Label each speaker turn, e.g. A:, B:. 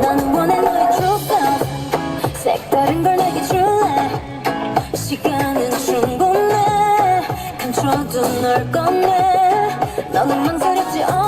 A: 넌 원해 너의 조건. 색다른 걸 내게 줄래? 시간은 충분해. 감춰둔 널 꺼내. 너는 망설였지 어.